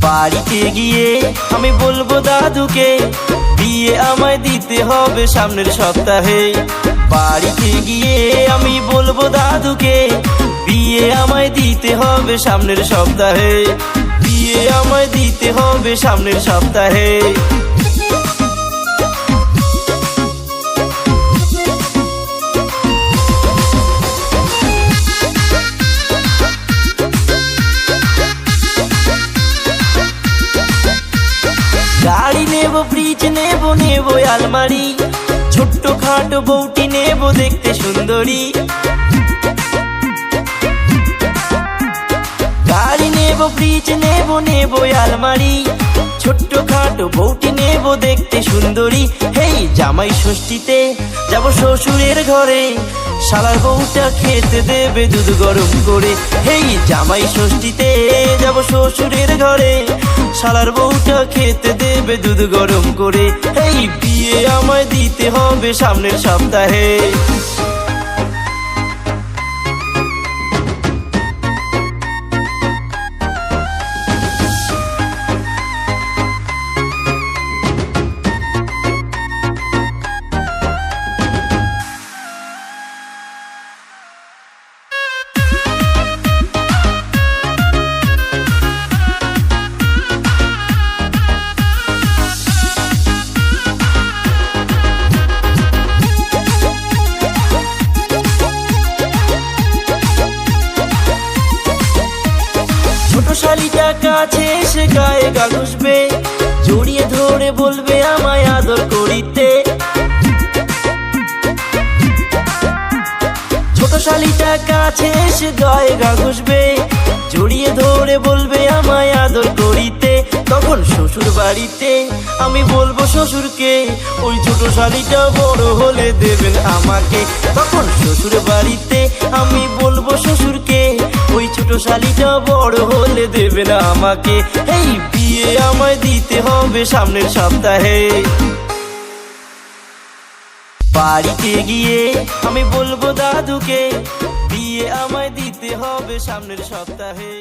বাড়িতে গিয়ে আমি বলব দাদুকে, বিয়ে আমায় দিতে হবে সামনের সপ্তাহে। বাড়িতে গিয়ে আমি বলব দাদুকে, বিয়ে আমায় দিতে হবে সামনের সপ্তাহে। বিয়ে আমায় দিতে হবে সামনের সপ্তাহে। নেব আলমারি। ছোট্ট খাটো বউটি নেব দেখতে সুন্দরী। গাড়ি নেব ফ্রিজ নেব নেব আলমারি। ছোট্ট খাটো বউটি নেব দেখতে সুন্দরী। হেই, জামাই ষষ্ঠীতে যাব শ্বশুরের ঘরে। শালার বউটা খেতে দেবে দুধ গরম করে। হেই, জামাই ষষ্ঠীতে যাব শ্বশুরের ঘরে। শালার বউটা খেতে দেবে দুধ গরম করে। এই বিয়ে আমায় দিতে হবে সামনের সপ্তাহে। ছোট শালিটা কাছে এসে গায়ে গা জড়িয়ে ধরে বলবে, আমায় আদর করিতে। ছোট শালিটা কাছে এসে গায়ে গা জড়িয়ে ধরে বলবে, আমায় আদর করিতে। তখন শ্বশুর বাড়িতে আমি বলব, শ্বশুরকে, ওই ছোট শালিটা বড় হলে দেবেন আমাকে। তখন শ্বশুর বাড়িতে আমি বলব, শ্বশুরকে, ওই ছোট শালিটা বড় হলে দেবে না আমাকে। এই বিয়ে আমায় দিতে হবে সামনের সপ্তাহে। বাড়িতে গিয়ে আমি বলব দাদুকে, বিয়ে আমায় দিতে হবে সামনের সপ্তাহে।